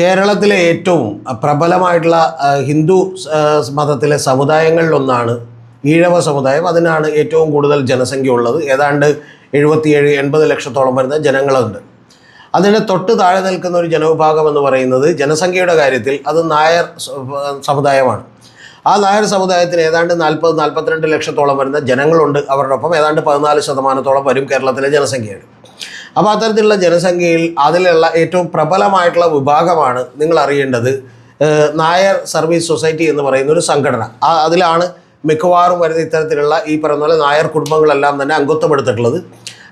കേരളത്തിലെ ഏറ്റവും പ്രബലമായിട്ടുള്ള ഹിന്ദു മതത്തിലെ സമുദായങ്ങളിലൊന്നാണ് ഈഴവ സമുദായം. അതിനാണ് ഏറ്റവും കൂടുതൽ ജനസംഖ്യ ഉള്ളത് ഏതാണ്ട് എഴുപത്തിയേഴ് എൺപത് ലക്ഷത്തോളം വരുന്ന ജനങ്ങളുണ്ട്. അതിന് തൊട്ട് താഴെ നിൽക്കുന്ന ഒരു ജനവിഭാഗം എന്ന് പറയുന്നത് ജനസംഖ്യയുടെ കാര്യത്തിൽ അത് നായർ സമുദായമാണ്. ആ നായർ സമുദായത്തിന് ഏതാണ്ട് നാൽപ്പത് നാൽപ്പത്തിരണ്ട് ലക്ഷത്തോളം വരുന്ന ജനങ്ങളുണ്ട്. അവരുടെ ഒപ്പം ഏതാണ്ട് പതിനാല് ശതമാനത്തോളം വരും കേരളത്തിലെ ജനസംഖ്യയാണ് അപ്പോൾ അത്തരത്തിലുള്ള ജനസംഖ്യയിൽ അതിലുള്ള ഏറ്റവും പ്രബലമായിട്ടുള്ള വിഭാഗമാണ് നിങ്ങൾ അറിയേണ്ടത് നായർ സർവീസ് സൊസൈറ്റി എന്ന് പറയുന്ന ഒരു സംഘടന. അതിലാണ് മിക്കവാറും വരുന്ന ഇത്തരത്തിലുള്ള ഈ പറയുന്ന പോലെ നായർ കുടുംബങ്ങളെല്ലാം തന്നെ അംഗത്വപ്പെടുത്തിട്ടുള്ളത്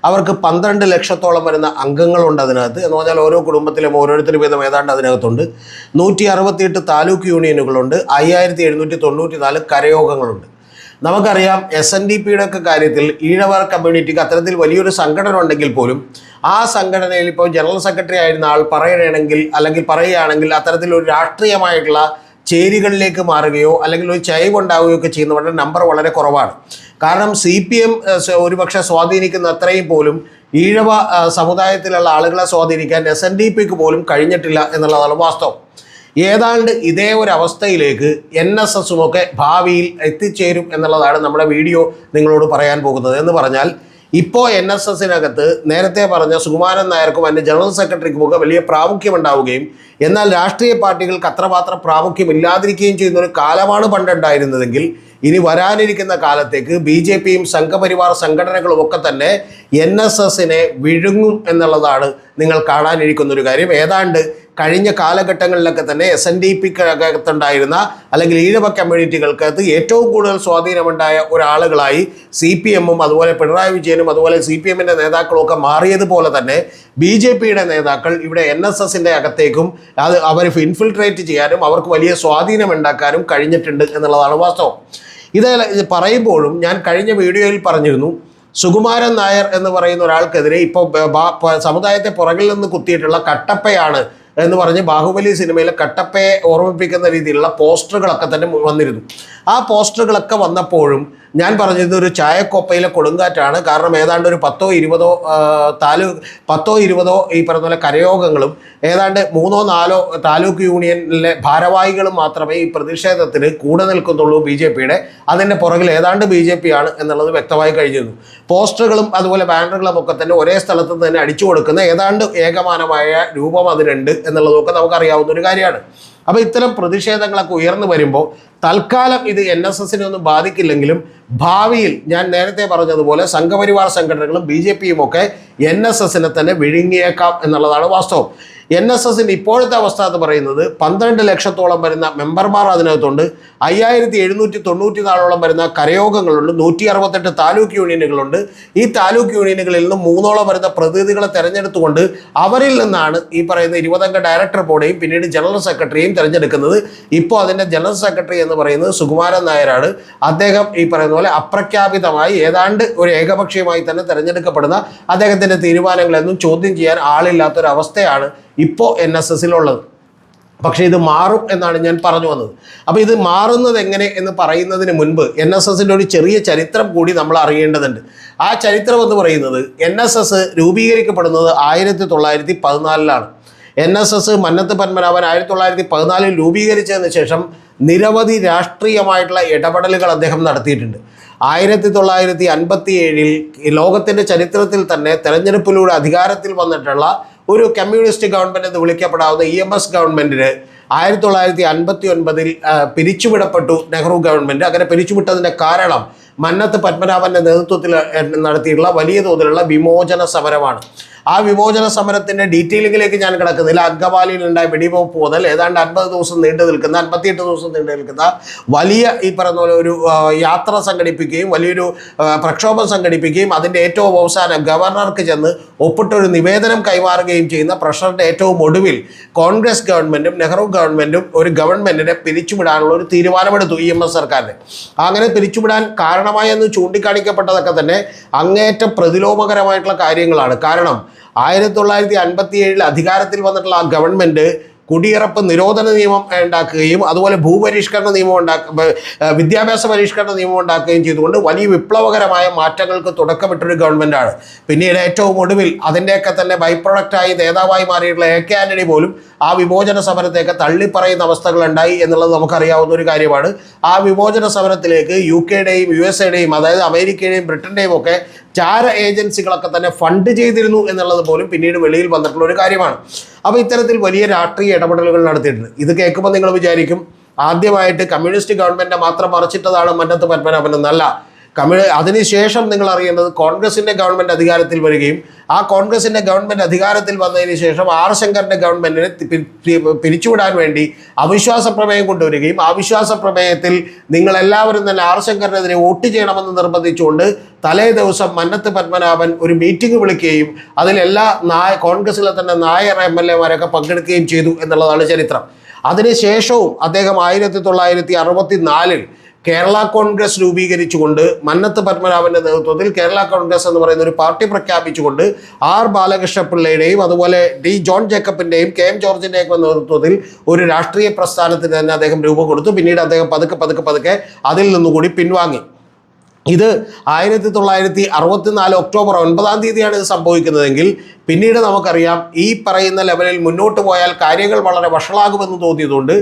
അവർക്ക് പന്ത്രണ്ട് ലക്ഷത്തോളം വരുന്ന അംഗങ്ങളുണ്ട് അതിനകത്ത്. എന്ന് പറഞ്ഞാൽ ഓരോ കുടുംബത്തിലും ഓരോരുത്തർ വീതം ഏതാണ്ട് അതിനകത്തുണ്ട്. നൂറ്റി അറുപത്തിയെട്ട് താലൂക്ക് യൂണിയനുകളുണ്ട്. അയ്യായിരത്തി എഴുന്നൂറ്റി തൊണ്ണൂറ്റി നാല് കരയോഗങ്ങളുണ്ട്. നമുക്കറിയാം എസ് എൻ ഡി പിയുടെ ഒക്കെ കാര്യത്തിൽ ഈഴവർ കമ്മ്യൂണിറ്റിക്ക് അത്തരത്തിൽ വലിയൊരു സംഘടന ഉണ്ടെങ്കിൽ പോലും ആ സംഘടനയിൽ ഇപ്പോൾ ജനറൽ സെക്രട്ടറി ആയിരുന്ന ആൾ പറയണമെങ്കിൽ അല്ലെങ്കിൽ പറയുകയാണെങ്കിൽ അത്തരത്തിലൊരു രാഷ്ട്രീയമായിട്ടുള്ള ചേരികളിലേക്ക് മാറുകയോ അല്ലെങ്കിൽ ഒരു ചൈവ് ഉണ്ടാവുകയോ ഒക്കെ ചെയ്യുന്നവരുടെ നമ്പർ വളരെ കുറവാണ്. കാരണം സി പി എം ഒരുപക്ഷെ സ്വാധീനിക്കുന്ന അത്രയും പോലും ഈഴവ സമുദായത്തിലുള്ള ആളുകളെ സ്വാധീനിക്കാൻ എസ് എൻ ഡി പിക്ക് പോലും കഴിഞ്ഞിട്ടില്ല എന്നുള്ളതാണ് വാസ്തവം. ഏതാണ്ട് ഇതേ ഒരു അവസ്ഥയിലേക്ക് എൻ എസ് എസും ഒക്കെ ഭാവിയിൽ എത്തിച്ചേരും എന്നുള്ളതാണ് നമ്മുടെ വീഡിയോ നിങ്ങളോട് പറയാൻ പോകുന്നത്. എന്ന് പറഞ്ഞാൽ ഇപ്പോൾ എൻ എസ് എസിനകത്ത് നേരത്തെ പറഞ്ഞ സുകുമാരൻ നായർക്കും അതിന്റെ ജനറൽ സെക്രട്ടറിക്കും ഒക്കെ വലിയ പ്രാമുഖ്യം ഉണ്ടാവുകയും എന്നാൽ രാഷ്ട്രീയ പാർട്ടികൾക്ക് അത്രമാത്രം പ്രാമുഖ്യം ഇല്ലാതിരിക്കുകയും ചെയ്യുന്ന ഒരു കാലമാണ് പണ്ടുണ്ടായിരുന്നതെങ്കിൽ ഇനി വരാനിരിക്കുന്ന കാലത്തേക്ക് ബി ജെ പിയും സംഘപരിവാർ സംഘടനകളും ഒക്കെ തന്നെ എൻ എസ് എസിനെ വിഴുങ്ങും എന്നുള്ളതാണ് നിങ്ങൾ കാണാനിരിക്കുന്നൊരു കാര്യം. ഏതാണ്ട് കഴിഞ്ഞ കാലഘട്ടങ്ങളിലൊക്കെ തന്നെ എസ് എൻ ഡി പിക്കകത്തുണ്ടായിരുന്ന അല്ലെങ്കിൽ ഈഴവ കമ്മ്യൂണിറ്റികൾക്കകത്ത് ഏറ്റവും കൂടുതൽ സ്വാധീനമുണ്ടായ ഒരാളുകളായി സി പി എമ്മും അതുപോലെ പിണറായി വിജയനും അതുപോലെ സി പി എമ്മിന്റെ നേതാക്കളും ഒക്കെ മാറിയതുപോലെ തന്നെ ബി ജെ പിയുടെ നേതാക്കൾ ഇവിടെ എൻ എസ് എസിന്റെ അകത്തേക്കും അത് അവർ ഇൻഫിൽട്രേറ്റ് ചെയ്യാനും അവർക്ക് വലിയ സ്വാധീനം ഉണ്ടാക്കാനും കഴിഞ്ഞിട്ടുണ്ട് എന്നുള്ളതാണ് വാസ്തവം. ഇത് പറയുമ്പോഴും ഞാൻ കഴിഞ്ഞ വീഡിയോയിൽ പറഞ്ഞിരുന്നു സുകുമാരൻ നായർ എന്ന് പറയുന്ന ഒരാൾക്കെതിരെ ഇപ്പോൾ സമുദായത്തെ പുറകിൽ നിന്ന് കുത്തിയിട്ടുള്ള കട്ടപ്പയാണ് എന്ന് പറഞ്ഞ് ബാഹുബലി സിനിമയിലെ കട്ടപ്പയെ ഓർമ്മിപ്പിക്കുന്ന രീതിയിലുള്ള പോസ്റ്ററുകളൊക്കെ തന്നെ വന്നിരുന്നു. ആ പോസ്റ്ററുകളൊക്കെ വന്നപ്പോഴും ഞാൻ പറഞ്ഞത് ഒരു ചായക്കൊപ്പയിലെ കൊടുങ്കാറ്റാണ്. കാരണം ഏതാണ്ട് ഒരു പത്തോ ഇരുപതോ താലൂക്ക് പത്തോ ഇരുപതോ ഈ പറഞ്ഞ പോലെ കരയോഗങ്ങളും ഏതാണ്ട് മൂന്നോ നാലോ താലൂക്ക് യൂണിയനിലെ ഭാരവാഹികളും മാത്രമേ ഈ പ്രതിഷേധത്തിന് കൂടെ നിൽക്കുന്നുള്ളൂ ബി ജെ പിയുടെ. അതിന്റെ പുറകിൽ ഏതാണ്ട് ബി ജെ പി ആണ് എന്നുള്ളത് വ്യക്തമായി കഴിഞ്ഞിരുന്നു. പോസ്റ്ററുകളും അതുപോലെ ബാനറുകളും ഒക്കെ തന്നെ ഒരേ സ്ഥലത്ത് തന്നെ അടിച്ചു കൊടുക്കുന്ന ഏതാണ്ട് ഏകമാനമായ രൂപം അതിനുണ്ട് എന്നുള്ളതൊക്കെ നമുക്കറിയാവുന്ന ഒരു കാര്യമാണ്. അപ്പോൾ ഇത്തരം പ്രതിഷേധങ്ങളൊക്കെ ഉയർന്നു വരുമ്പോൾ തൽക്കാലം ഇത് എൻ എസ് എസിനെ ഒന്നും ബാധിക്കില്ലെങ്കിലും ഭാവിയിൽ ഞാൻ നേരത്തെ പറഞ്ഞതുപോലെ സംഘപരിവാർ സംഘടനകളും ബി ജെ പിയും ഒക്കെ എൻ എസ് എസിനെ തന്നെ വിഴുങ്ങിയേക്കാം എന്നുള്ളതാണ് വാസ്തവം. എൻ എസ് എസിന്റെ ഇപ്പോഴത്തെ അവസ്ഥ എന്ന് പറയുന്നത് പന്ത്രണ്ട് ലക്ഷത്തോളം വരുന്ന മെമ്പർമാർ അതിനകത്തുണ്ട്. അയ്യായിരത്തി എഴുന്നൂറ്റി തൊണ്ണൂറ്റി നാലോളം വരുന്ന കരയോഗങ്ങളുണ്ട്. നൂറ്റി അറുപത്തെട്ട് താലൂക്ക് യൂണിയനുകളുണ്ട്. ഈ താലൂക്ക് യൂണിയനുകളിൽ നിന്ന് മൂന്നോളം വരുന്ന പ്രതിനിധികളെ തെരഞ്ഞെടുത്തുകൊണ്ട് അവരിൽ നിന്നാണ് ഈ പറയുന്ന ഇരുപതംഗ ഡയറക്ടർ ബോർഡേയും പിന്നീട് ജനറൽ സെക്രട്ടറിയും തിരഞ്ഞെടുക്കുന്നത്. ഇപ്പോൾ അതിന്റെ ജനറൽ സെക്രട്ടറി എന്ന് പറയുന്നത് സുകുമാരൻ നായരാണ്. അദ്ദേഹം ഈ പറയുന്ന പോലെ അപ്രഖ്യാപിതമായി ഏതാണ്ട് ഒരു ഏകപക്ഷീയമായി തന്നെ തിരഞ്ഞെടുക്കപ്പെടുന്ന അദ്ദേഹത്തിന്റെ തീരുമാനങ്ങളെന്നും ചോദ്യം ചെയ്യാൻ ആളില്ലാത്തൊരവസ്ഥയാണ് ഇപ്പോൾ എൻ എസ് എസിലുള്ളത് പക്ഷേ ഇത് മാറും എന്നാണ് ഞാൻ പറഞ്ഞു വന്നത്. അപ്പോൾ ഇത് മാറുന്നത് എങ്ങനെ എന്ന് പറയുന്നതിന് മുൻപ് എൻ എസ് എസിന്റെ ഒരു ചെറിയ ചരിത്രം കൂടി നമ്മൾ അറിയേണ്ടതുണ്ട്. ആ ചരിത്രം എന്ന് പറയുന്നത് എൻ എസ് എസ് രൂപീകരിക്കപ്പെടുന്നത് ആയിരത്തി തൊള്ളായിരത്തി പതിനാലിലാണ് N S S Mannathu Padmanabhan ആയിരത്തി തൊള്ളായിരത്തി പതിനാലിൽ രൂപീകരിച്ചതിന് ശേഷം നിരവധി രാഷ്ട്രീയമായിട്ടുള്ള ഇടപെടലുകൾ അദ്ദേഹം നടത്തിയിട്ടുണ്ട്. ആയിരത്തി തൊള്ളായിരത്തി അൻപത്തി ഏഴിൽ ലോകത്തിന്റെ ചരിത്രത്തിൽ തന്നെ തെരഞ്ഞെടുപ്പിലൂടെ അധികാരത്തിൽ വന്നിട്ടുള്ള ഒരു കമ്മ്യൂണിസ്റ്റ് ഗവൺമെന്റ് എന്ന് വിളിക്കപ്പെടാവുന്ന ഇ എം എസ് ഗവൺമെന്റിന് ആയിരത്തി തൊള്ളായിരത്തി അൻപത്തി ഒൻപതിൽ പിരിച്ചുവിടപ്പെട്ടു നെഹ്റു ഗവൺമെന്റ് അങ്ങനെ പിരിച്ചുവിട്ടതിന്റെ കാരണം മന്നത്ത് പത്മനാഭന്റെ നേതൃത്വത്തിൽ നടത്തിയിട്ടുള്ള വലിയ തോതിലുള്ള വിമോചന സമരമാണ്. ആ വിമോചന സമരത്തിന്റെ ഡീറ്റെയിലിങ്ങിലേക്ക് ഞാൻ കിടക്കുന്നില്ല അങ്കമാലിയിൽ ഉണ്ടായ വെടിവെപ്പ് മുതൽ ഏതാണ്ട് അൻപത് ദിവസം നീണ്ടു നിൽക്കുന്ന അൻപത്തിയെട്ട് ദിവസം നീണ്ടു നിൽക്കുന്ന വലിയ ഈ പറയുന്ന പോലെ ഒരു യാത്ര സംഘടിപ്പിക്കുകയും വലിയൊരു പ്രക്ഷോഭം സംഘടിപ്പിക്കുകയും അതിന്റെ ഏറ്റവും അവസാനം ഗവർണർക്ക് ചെന്ന് ഒപ്പിട്ടൊരു നിവേദനം കൈമാറുകയും ചെയ്യുന്ന പ്രഷറിന്റെ ഏറ്റവും ഒടുവിൽ കോൺഗ്രസ് ഗവൺമെന്റും നെഹ്റു ഗവൺമെന്റും ഒരു ഗവൺമെന്റിനെ പിരിച്ചുവിടാനുള്ള ഒരു തീരുമാനമെടുത്തു ഇ എം എസ് സർക്കാരിന്. അങ്ങനെ പിരിച്ചുവിടാൻ കാരണമായെന്ന് ചൂണ്ടിക്കാണിക്കപ്പെട്ടതൊക്കെ തന്നെ അങ്ങേറ്റം പ്രതിലോമകരമായിട്ടുള്ള കാര്യങ്ങളാണ്. കാരണം ആയിരത്തി തൊള്ളായിരത്തി അൻപത്തി ഏഴിൽ അധികാരത്തിൽ വന്നിട്ടുള്ള ആ ഗവൺമെന്റ് കുടിയിറപ്പ് നിരോധന നിയമം ഉണ്ടാക്കുകയും അതുപോലെ ഭൂപരിഷ്കരണ നിയമം ഉണ്ടാക്ക വിദ്യാഭ്യാസ പരിഷ്കരണ നിയമം ഉണ്ടാക്കുകയും ചെയ്തുകൊണ്ട് വലിയ വിപ്ലവകരമായ മാറ്റങ്ങൾക്ക് തുടക്കമിട്ടൊരു ഗവൺമെന്റാണ് പിന്നീട് ഏറ്റവും ഒടുവിൽ അതിന്റെയൊക്കെ തന്നെ ബൈ പ്രൊഡക്റ്റായി നേതാവായി മാറിയിട്ടുള്ള എ കെ ആന്റണി പോലും ആ വിമോചന സമരത്തെയൊക്കെ തള്ളിപ്പറയുന്ന അവസ്ഥകൾ ഉണ്ടായി എന്നുള്ളത് നമുക്കറിയാവുന്ന ഒരു കാര്യമാണ്. ആ വിമോചന സമരത്തിലേക്ക് യു കെയുടെയും യു എസ് എയുടെയും അതായത് അമേരിക്കയുടെയും ബ്രിട്ടന്റെയും ഒക്കെ ചാര ഏജൻസികളൊക്കെ തന്നെ ഫണ്ട് ചെയ്തിരുന്നു എന്നുള്ളത് പോലും പിന്നീട് വെളിയിൽ വന്നിട്ടുള്ള ഒരു കാര്യമാണ്. അപ്പോൾ ഇത്തരത്തിൽ വലിയ രാഷ്ട്രീയ ഇടപെടലുകൾ നടത്തിയിട്ടുണ്ട്. ഇത് കേൾക്കുമ്പോൾ നിങ്ങൾ വിചാരിക്കും ആദ്യമായിട്ട് കമ്മ്യൂണിസ്റ്റ് ഗവൺമെന്റ് മാത്രം മറച്ചിട്ടതാണ് മന്നത്ത് പത്മനാഭൻ എന്നല്ല. കമ്മ്യൂണി അതിനുശേഷം നിങ്ങൾ അറിയേണ്ടത് കോൺഗ്രസിന്റെ ഗവൺമെന്റ് അധികാരത്തിൽ വരികയും ആ കോൺഗ്രസിന്റെ ഗവൺമെന്റ് അധികാരത്തിൽ വന്നതിന് ശേഷം ആർ ശങ്കറിന്റെ പി- പിരിച്ചുവിടാൻ വേണ്ടി അവിശ്വാസ പ്രമേയം കൊണ്ടുവരികയും അവിശ്വാസ പ്രമേയത്തിൽ നിങ്ങൾ എല്ലാവരും തന്നെ ആർ ശങ്കറിനെതിരെ വോട്ട് ചെയ്യണമെന്ന് നിർബന്ധിച്ചുകൊണ്ട് തലേ ദിവസം മന്നത്ത് പത്മനാഭൻ ഒരു മീറ്റിംഗ് വിളിക്കുകയും അതിലെല്ലാ നായ കോൺഗ്രസിലെ തന്നെ നായർ എം എൽ എമാരൊക്കെ പങ്കെടുക്കുകയും ചെയ്തു എന്നുള്ളതാണ് ചരിത്രം. അതിനുശേഷവും അദ്ദേഹം ആയിരത്തി തൊള്ളായിരത്തി അറുപത്തി നാലിൽ കേരള കോൺഗ്രസ് രൂപീകരിച്ചുകൊണ്ട് മന്നത്ത് പത്മനാഭന്റെ നേതൃത്വത്തിൽ കേരള കോൺഗ്രസ് എന്ന് പറയുന്ന ഒരു പാർട്ടി പ്രഖ്യാപിച്ചുകൊണ്ട് ആർ ബാലകൃഷ്ണ പിള്ളയുടെയും അതുപോലെ ഡി ജോൺ ജേക്കബിന്റെയും കെ എം ജോർജിന്റെയും നേതൃത്വത്തിൽ ഒരു രാഷ്ട്രീയ പ്രസ്ഥാനത്തിന് തന്നെ അദ്ദേഹം രൂപം കൊടുത്തു. പിന്നീട് അദ്ദേഹം പതുക്കെ പതുക്കെ പതുക്കെ അതിൽ നിന്നുകൂടി പിൻവാങ്ങി. ഇത് ആയിരത്തി തൊള്ളായിരത്തി അറുപത്തിനാല് ഒക്ടോബർ ഒൻപതാം തീയതിയാണ് ഇത് സംഭവിക്കുന്നതെങ്കിൽ പിന്നീട് നമുക്കറിയാം ഈ പറയുന്ന ലെവലിൽ മുന്നോട്ട് പോയാൽ കാര്യങ്ങൾ വളരെ വഷളാകുമെന്ന് തോന്നിയതുകൊണ്ട്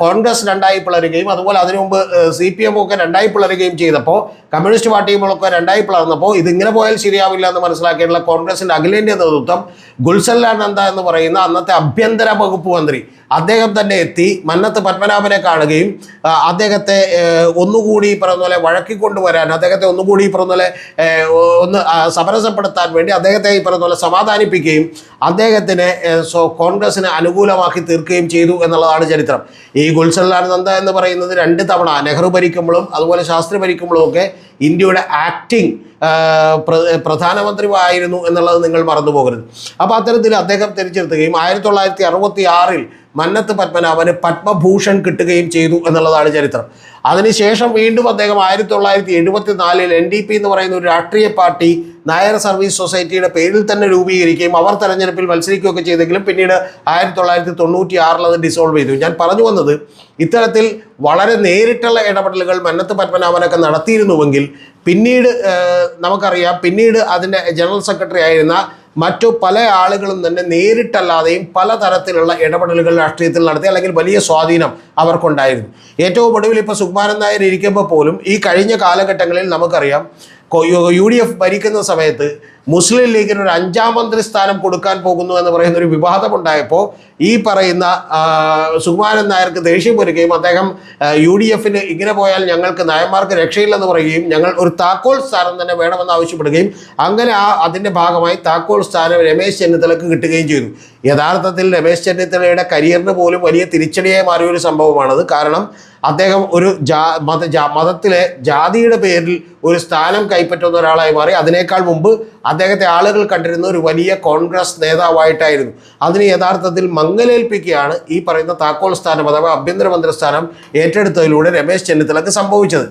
കോൺഗ്രസ് രണ്ടായി പിളരുകയും അതുപോലെ അതിനു മുമ്പ് സി പി എം ഒക്കെ രണ്ടായി പിളരുകയും ചെയ്തപ്പോൾ കമ്മ്യൂണിസ്റ്റ് പാർട്ടിയുമൊക്കെ രണ്ടായി പിളർന്നപ്പോൾ ഇതിങ്ങനെ പോയാൽ ശരിയാവില്ല എന്ന് മനസ്സിലാക്കിയിട്ടുള്ള കോൺഗ്രസിന്റെ അഖിലേന്ത്യാ നേതൃത്വം ഗുൽസല്ലാൻ നന്ദ എന്ന് പറയുന്ന അന്നത്തെ ആഭ്യന്തര വകുപ്പ് മന്ത്രി അദ്ദേഹം തന്നെ എത്തി മന്നത്ത് പത്മനാഭനെ കാണുകയും അദ്ദേഹത്തെ ഒന്നുകൂടി പറഞ്ഞപോലെ പറയുന്ന പോലെ വഴക്കിക്കൊണ്ടുവരാൻ അദ്ദേഹത്തെ ഒന്നുകൂടി പറഞ്ഞപോലെ ഒന്ന് സമരസപ്പെടുത്താൻ വേണ്ടി അദ്ദേഹത്തെ ഈ പറഞ്ഞപോലെ പോലെ സമാധാനിപ്പിക്കുകയും അദ്ദേഹത്തിനെ സോ കോൺഗ്രസിന് അനുകൂലമാക്കി തീർക്കുകയും ചെയ്തു എന്നുള്ളതാണ് ചരിത്രം. ഈ ഗുൽസല്ലാനന്ദ എന്ന് പറയുന്നത് രണ്ട് തവണ നെഹ്റു ഭരിക്കുമ്പോഴും അതുപോലെ ശാസ്ത്രി ഭരിക്കുമ്പോഴും ഒക്കെ ഇന്ത്യയുടെ ആക്ടിങ് പ്രധാനമന്ത്രിയായിരുന്നു എന്നുള്ളത് നിങ്ങൾ മറന്നു പോകരുത് അപ്പോൾ അത്തരത്തിൽ അദ്ദേഹം തിരിച്ചെടുത്തുകയും ആയിരത്തി തൊള്ളായിരത്തി അറുപത്തി ആറിൽ മന്നത്ത് പത്മനാഭന് പത്മഭൂഷൺ കിട്ടുകയും ചെയ്തു എന്നുള്ളതാണ് ചരിത്രം. അതിനുശേഷം വീണ്ടും അദ്ദേഹം ആയിരത്തി തൊള്ളായിരത്തി എഴുപത്തി നാലിൽ എൻ ഡി പി എന്ന് പറയുന്ന ഒരു രാഷ്ട്രീയ പാർട്ടി നായർ സർവീസ് സൊസൈറ്റിയുടെ പേരിൽ തന്നെ രൂപീകരിക്കുകയും അവർ തെരഞ്ഞെടുപ്പിൽ മത്സരിക്കുകയൊക്കെ ചെയ്തെങ്കിലും പിന്നീട് ആയിരത്തി തൊള്ളായിരത്തി തൊണ്ണൂറ്റി ആറിൽ അത് ഡിസോൾവ് ചെയ്തു. ഞാൻ പറഞ്ഞു വന്നത് ഇത്തരത്തിൽ വളരെ നേരിട്ടുള്ള ഇടപെടലുകൾ മന്നത്ത് പത്മനാഭനൊക്കെ നടത്തിയിരുന്നുവെങ്കിൽ പിന്നീട് നമുക്കറിയാം പിന്നീട് അതിന്റെ ജനറൽ സെക്രട്ടറി ആയിരുന്ന മറ്റു പല ആളുകളും തന്നെ നേരിട്ടല്ലാതെയും പലതരത്തിലുള്ള ഇടപെടലുകൾ രാഷ്ട്രീയത്തിൽ നടത്തി അല്ലെങ്കിൽ വലിയ സ്വാധീനം അവർക്കുണ്ടായിരുന്നു. ഏറ്റവും ഒടുവിൽ ഇപ്പോൾ സുകുമാരൻ നായർ ഇരിക്കുമ്പോൾ പോലും ഈ കഴിഞ്ഞ കാലഘട്ടങ്ങളിൽ നമുക്കറിയാം യു ഡി എഫ് ഭരിക്കുന്ന സമയത്ത് മുസ്ലിം ലീഗിന് ഒരു അഞ്ചാം മന്ത്രി സ്ഥാനം കൊടുക്കാൻ പോകുന്നു എന്ന് പറയുന്ന ഒരു വിവാദം ഉണ്ടായപ്പോൾ ഈ പറയുന്ന സുകുമാരൻ നായർക്ക് ദേഷ്യം വരികയും അദ്ദേഹം യു ഡി എഫിന് ഇങ്ങനെ പോയാൽ ഞങ്ങൾക്ക് നായന്മാർക്ക് രക്ഷയില്ലെന്ന് പറയുകയും ഞങ്ങൾ ഒരു താക്കോൽ സ്ഥാനം തന്നെ വേണമെന്ന് ആവശ്യപ്പെടുകയും അങ്ങനെ ആ അതിന്റെ ഭാഗമായി താക്കോൽ സ്ഥാനം രമേശ് ചെന്നിത്തലക്ക് കിട്ടുകയും ചെയ്തു. യഥാർത്ഥത്തിൽ രമേശ് ചെന്നിത്തലയുടെ കരിയറിന് പോലും വലിയ തിരിച്ചടിയായി മാറിയ ഒരു സംഭവമാണത്. കാരണം അദ്ദേഹം ഒരു ജാ മത ജാ മതത്തിലെ ജാതിയുടെ പേരിൽ ഒരു സ്ഥാനം കൈപ്പറ്റുന്ന ഒരാളായി മാറി. അതിനേക്കാൾ മുമ്പ് അദ്ദേഹത്തെ ആളുകൾ കണ്ടിരുന്ന ഒരു വലിയ കോൺഗ്രസ് നേതാവായിട്ടായിരുന്നു. അതിന് യഥാർത്ഥത്തിൽ മങ്ങലേൽപ്പിക്കുകയാണ് ഈ പറയുന്ന താക്കോൽ സ്ഥാനം അഥവാ ആഭ്യന്തരമന്ത്രി സ്ഥാനം ഏറ്റെടുത്തതിലൂടെ രമേശ് ചെന്നിത്തലക്ക് സംഭവിച്ചത്.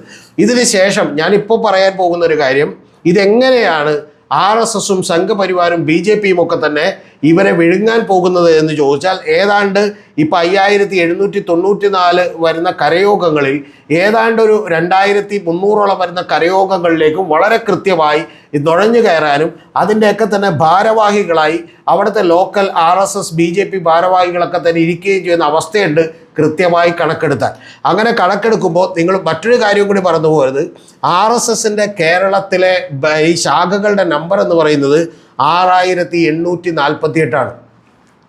ഇതിന് ശേഷം ഞാനിപ്പോൾ പറയാൻ പോകുന്ന ഒരു കാര്യം ഇതെങ്ങനെയാണ് ആർ എസ് എസും സംഘപരിവാരും ബി ജെ പിയും ഒക്കെ തന്നെ ഇവരെ വിഴുങ്ങാൻ പോകുന്നത് എന്ന് ചോദിച്ചാൽ ഏതാണ്ട് ഇപ്പം അയ്യായിരത്തി എഴുന്നൂറ്റി തൊണ്ണൂറ്റി നാല് വരുന്ന കരയോഗങ്ങളിൽ ഏതാണ്ട് ഒരു രണ്ടായിരത്തി മുന്നൂറോളം വരുന്ന കരയോഗങ്ങളിലേക്കും വളരെ കൃത്യമായി നുഴഞ്ഞു കയറാനും അതിന്റെയൊക്കെ തന്നെ ഭാരവാഹികളായി അവിടുത്തെ local R S S B J P ഭാരവാഹികളൊക്കെ തന്നെ ഇരിക്കുകയും ചെയ്യുന്ന അവസ്ഥയുണ്ട്. കൃത്യമായി കണക്കെടുത്താൽ അങ്ങനെ കണക്കെടുക്കുമ്പോൾ നിങ്ങൾ മറ്റൊരു കാര്യം കൂടി പറഞ്ഞു പോകരുത്. ആർ എസ് എസിന്റെ കേരളത്തിലെ ഈ ശാഖകളുടെ നമ്പർ എന്ന് പറയുന്നത് ആറായിരത്തി എണ്ണൂറ്റി നാൽപ്പത്തി എട്ടാണ്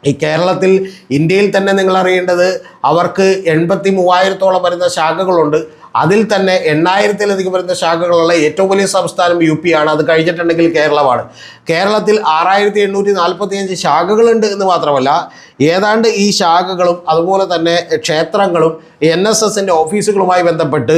ഈ കേരളത്തിൽ ഇന്ത്യയിൽ തന്നെ നിങ്ങൾ അറിയേണ്ടത് അവർക്ക് എൺപത്തി മൂവായിരത്തോളം വരുന്ന ശാഖകളുണ്ട്. അതിൽ തന്നെ എണ്ണായിരത്തിലധികം വരുന്ന ശാഖകളുള്ള ഏറ്റവും വലിയ സംസ്ഥാനം യു പി ആണ്. അത് കഴിഞ്ഞിട്ടുണ്ടെങ്കിൽ കേരളമാണ്. കേരളത്തിൽ ആറായിരത്തി എണ്ണൂറ്റി നാൽപ്പത്തി അഞ്ച് ശാഖകളുണ്ട് എന്ന് മാത്രമല്ല ഏതാണ്ട് ഈ ശാഖകളും അതുപോലെ തന്നെ ക്ഷേത്രങ്ങളും എൻ എസ് എസിന്റെ ഓഫീസുകളുമായി ബന്ധപ്പെട്ട്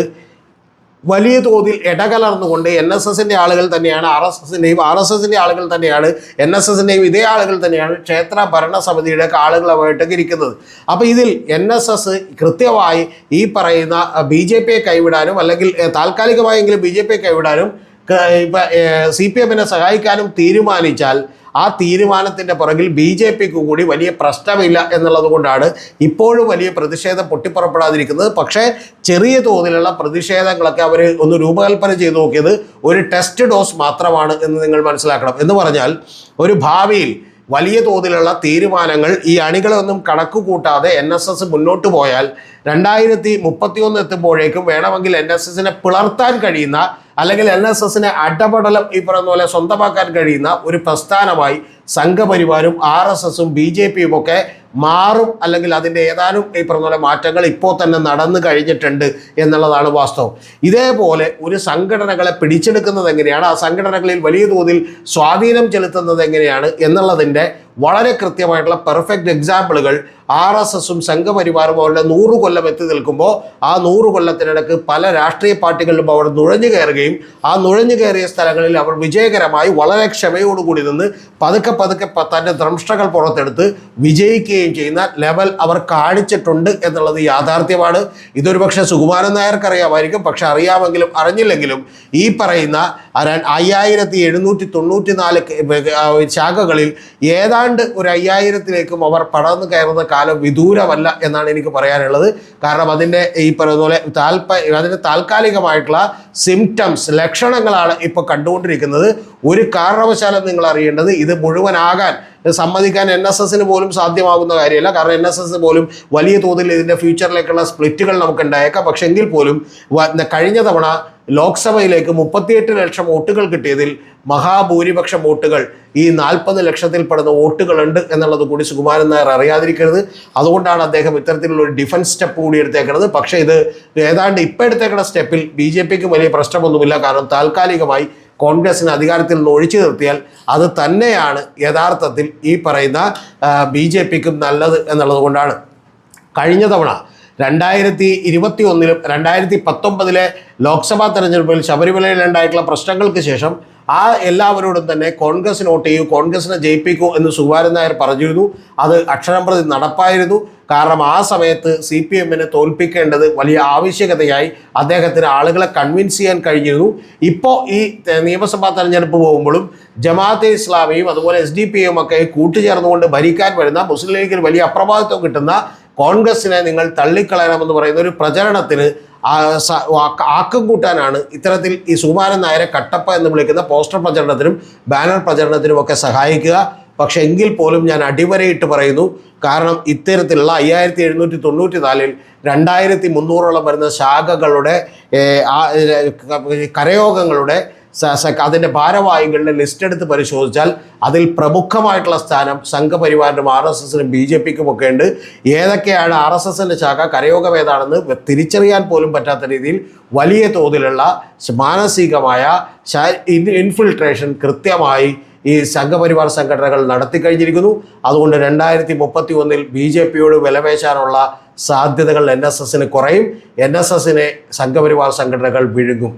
വലിയ തോതിൽ ഇടകലർന്നുകൊണ്ട് എൻ എസ് എസിന്റെ ആളുകൾ തന്നെയാണ് ആർ എസ് എസിന്റെയും ആർ എസ് എസിന്റെ ആളുകൾ തന്നെയാണ് എൻ എസ് എസിന്റെയും ഇതേ ആളുകൾ തന്നെയാണ് ക്ഷേത്ര ഭരണസമിതിയുടെ സമിതിയുടെ ആളുകളുമായിട്ടൊക്കെ ഇരിക്കുന്നത്. അപ്പോൾ ഇതിൽ എൻ എസ് എസ് കൃത്യമായി ഈ പറയുന്ന ബി ജെ പിയെ കൈവിടാനും അല്ലെങ്കിൽ താൽക്കാലികമായെങ്കിലും ബി ജെ പിയെ കൈവിടാനും സി പി എമ്മിനെ സഹായിക്കാനും തീരുമാനിച്ചാൽ ആ തീരുമാനത്തിന്റെ പുറകിൽ ബി ജെ പിക്ക് കൂടി വലിയ പ്രശ്നമില്ല എന്നുള്ളത് കൊണ്ടാണ് ഇപ്പോഴും വലിയ പ്രതിഷേധം പൊട്ടിപ്പുറപ്പെടാതിരിക്കുന്നത്. പക്ഷേ ചെറിയ തോതിലുള്ള പ്രതിഷേധങ്ങളൊക്കെ അവർ ഒന്ന് രൂപകൽപ്പന ചെയ്തു നോക്കിയത് ഒരു ടെസ്റ്റ് ഡോസ് മാത്രമാണ് എന്ന് നിങ്ങൾ മനസ്സിലാക്കണം. എന്ന് പറഞ്ഞാൽ ഒരു ഭാവിയിൽ വലിയ തോതിലുള്ള തീരുമാനങ്ങൾ ഈ അണികളൊന്നും കണക്ക് കൂട്ടാതെ എൻ എസ് എസ് മുന്നോട്ട് പോയാൽ രണ്ടായിരത്തി മുപ്പത്തിയൊന്ന് എത്തുമ്പോഴേക്കും വേണമെങ്കിൽ എൻ എസ് എസിനെ പിളർത്താൻ കഴിയുന്ന അല്ലെങ്കിൽ എൻ എസ് എസിനെ അടപടലം ഈ പറയുന്ന പോലെ സ്വന്തമാക്കാൻ കഴിയുന്ന ഒരു പ്രസ്ഥാനമായി സംഘപരിവാരും ആർ എസ് എസും ബി ജെ പിയും ഒക്കെ മാറും അല്ലെങ്കിൽ അതിന്റെ ഏതാനും ഈ പറഞ്ഞ പോലെ മാറ്റങ്ങൾ ഇപ്പോൾ തന്നെ നടന്നു കഴിഞ്ഞിട്ടുണ്ട് എന്നുള്ളതാണ് വാസ്തവം. ഇതേപോലെ ഒരു സംഘടനകളെ പിടിച്ചെടുക്കുന്നത് എങ്ങനെയാണ്? ആ സംഘടനകളിൽ വലിയ തോതിൽ സ്വാധീനം ചെലുത്തുന്നത് എങ്ങനെയാണ്? എന്നുള്ളതിന്റെ വളരെ കൃത്യമായിട്ടുള്ള പെർഫെക്റ്റ് എക്സാമ്പിളുകൾ ആർ എസ് എസും സംഘപരിവാറും അവരുടെ നൂറ് കൊല്ലം എത്തി നിൽക്കുമ്പോൾ ആ നൂറ് കൊല്ലത്തിനിടക്ക് പല രാഷ്ട്രീയ പാർട്ടികളിലും അവർ നുഴഞ്ഞു കയറുകയും ആ നുഴഞ്ഞു കയറിയ സ്ഥലങ്ങളിൽ അവർ വിജയകരമായി വളരെ ക്ഷമയോടുകൂടി നിന്ന് പതുക്കെ പതുക്കെ തന്റെ ദ്രംഷ്ടകൾ പുറത്തെടുത്ത് വിജയിക്കുകയും ചെയ്യുന്ന ലെവൽ അവർ കാണിച്ചിട്ടുണ്ട് എന്നുള്ളത് യാഥാർത്ഥ്യമാണ്. ഇതൊരു പക്ഷേ സുകുമാരൻ നായർക്ക് അറിയാമായിരിക്കും പക്ഷെ അറിയാമെങ്കിലും അറിഞ്ഞില്ലെങ്കിലും ഈ പറയുന്ന അയ്യായിരത്തി എഴുന്നൂറ്റി തൊണ്ണൂറ്റി നാല് ശാഖകളിൽ ഏതാണ്ട് ഒരു അയ്യായിരത്തിലേക്കും അവർ പടർന്നു കയറുന്ന കാലം വിദൂരമല്ല എന്നാണ് എനിക്ക് പറയാനുള്ളത്. കാരണം അതിന്റെ ഈ പറയുന്ന പോലെ താൽപ്പ അതിന്റെ താൽക്കാലികമായിട്ടുള്ള സിംറ്റംസ് ലക്ഷണങ്ങളാണ് ഇപ്പോൾ കണ്ടുകൊണ്ടിരിക്കുന്നത്. ഒരു കാരണവശാലും നിങ്ങൾ അറിയേണ്ടത് ഇത് മുഴുവനാകാൻ സമ്മതിക്കാൻ എൻ എസ് എസിന് പോലും സാധ്യമാകുന്ന കാര്യമല്ല. കാരണം എൻ എസ് എസ് പോലും വലിയ തോതിൽ ഇതിന്റെ ഫ്യൂച്ചറിലേക്കുള്ള സ്പ്ലിറ്റുകൾ നമുക്ക് ഉണ്ടായേക്കാം പക്ഷെ എങ്കിൽ പോലും കഴിഞ്ഞ തവണ ലോക്സഭയിലേക്ക് മുപ്പത്തിയെട്ട് ലക്ഷം വോട്ടുകൾ കിട്ടിയതിൽ മഹാഭൂരിപക്ഷം വോട്ടുകൾ ഈ നാൽപ്പത് ലക്ഷത്തിൽപ്പെടുന്ന വോട്ടുകളുണ്ട് എന്നുള്ളത് കൂടി സുകുമാരൻ നായർ അറിയാതിരിക്കരുത്. അതുകൊണ്ടാണ് അദ്ദേഹം ഇത്തരത്തിലുള്ള ഒരു ഡിഫൻസ് സ്റ്റെപ്പ് കൂടി എടുത്തേക്കുന്നത് പക്ഷേ ഇത് ഏതാണ്ട് ഇപ്പം എടുത്തേക്കുന്ന സ്റ്റെപ്പിൽ ബി ജെ പിക്ക് വലിയ പ്രശ്നമൊന്നുമില്ല. കാരണം താൽക്കാലികമായി കോൺഗ്രസിന് അധികാരത്തിൽ നിന്ന് ഒഴിച്ചു നിർത്തിയാൽ അത് തന്നെയാണ് യഥാർത്ഥത്തിൽ ഈ പറയുന്ന ബി ജെ പിക്കും നല്ലത് എന്നുള്ളത് കൊണ്ടാണ്. കഴിഞ്ഞ തവണ രണ്ടായിരത്തി ഇരുപത്തി ഒന്നിലും രണ്ടായിരത്തി പത്തൊമ്പതിലെ ലോക്സഭാ തെരഞ്ഞെടുപ്പിൽ ശബരിമലയിൽ ഉണ്ടായിട്ടുള്ള പ്രശ്നങ്ങൾക്ക് ശേഷം ആ എല്ലാവരോടും തന്നെ കോൺഗ്രസ് വോട്ട് ചെയ്യൂ കോൺഗ്രസിനെ ജയിപ്പിക്കൂ എന്ന് സുകുമാരൻ നായർ പറഞ്ഞിരുന്നു. അത് അക്ഷരം പ്രതി നടപ്പായിരുന്നു. കാരണം ആ സമയത്ത് സി പി എമ്മിനെ തോൽപ്പിക്കേണ്ടത് വലിയ ആവശ്യകതയായി അദ്ദേഹത്തിന് ആളുകളെ കൺവിൻസ് ചെയ്യാൻ കഴിഞ്ഞിരുന്നു. ഇപ്പോൾ ഈ നിയമസഭാ തെരഞ്ഞെടുപ്പ് പോകുമ്പോഴും ജമാഅത്തെ ഇസ്ലാമിയും അതുപോലെ എസ് ഡി പി എം ഒക്കെ കൂട്ടുചേർന്നുകൊണ്ട് ഭരിക്കാൻ വരുന്ന മുസ്ലിം ലീഗിന് വലിയ അപ്രവാദിത്വം കിട്ടുന്ന കോൺഗ്രസിനെ നിങ്ങൾ തള്ളിക്കളയണമെന്ന് പറയുന്ന ഒരു പ്രചരണത്തിന് ആക്ക- കൂട്ടാനാണ് ഇത്തരത്തിൽ ഈ സുകുമാരൻ നായരെ കട്ടപ്പ എന്ന് വിളിക്കുന്ന പോസ്റ്റർ പ്രചരണത്തിനും ബാനർ പ്രചരണത്തിനും ഒക്കെ സഹായിക്കുക. പക്ഷെ എങ്കിൽ പോലും ഞാൻ അടിവരയിട്ട് പറയുന്നു കാരണം ഇത്തരത്തിലുള്ള അയ്യായിരത്തി എഴുന്നൂറ്റി തൊണ്ണൂറ്റി നാലിൽ രണ്ടായിരത്തി മുന്നൂറോളം വരുന്ന ശാഖകളുടെ കരയോഗങ്ങളുടെ അതിന്റെ ഭാരവാഹികളുടെ ലിസ്റ്റ് എടുത്ത് പരിശോധിച്ചാൽ അതിൽ പ്രമുഖമായിട്ടുള്ള സ്ഥാനം സംഘപരിവാറിനും ആർ എസ് എസിനും ബി ജെ പിക്കും ഒക്കെ ഉണ്ട്. ഏതൊക്കെയാണ് ആർ എസ് എസിന്റെ ശാഖ? കരയോഗം ഏതാണെന്ന് തിരിച്ചറിയാൻ പോലും പറ്റാത്ത രീതിയിൽ വലിയ തോതിലുള്ള മാനസികമായ ഇൻഫിൽട്രേഷൻ കൃത്യമായി ഈ സംഘപരിവാർ സംഘടനകൾ നടത്തി കഴിഞ്ഞിരിക്കുന്നു. അതുകൊണ്ട് രണ്ടായിരത്തി മുപ്പത്തി ഒന്നിൽ ബി ജെ പിയോട് വിലപേശാനുള്ള സാധ്യതകൾ എൻ എസ് എസിന് കുറയും. എൻ എസ് എസിനെ സംഘപരിവാർ സംഘടനകൾ വിഴുങ്ങും.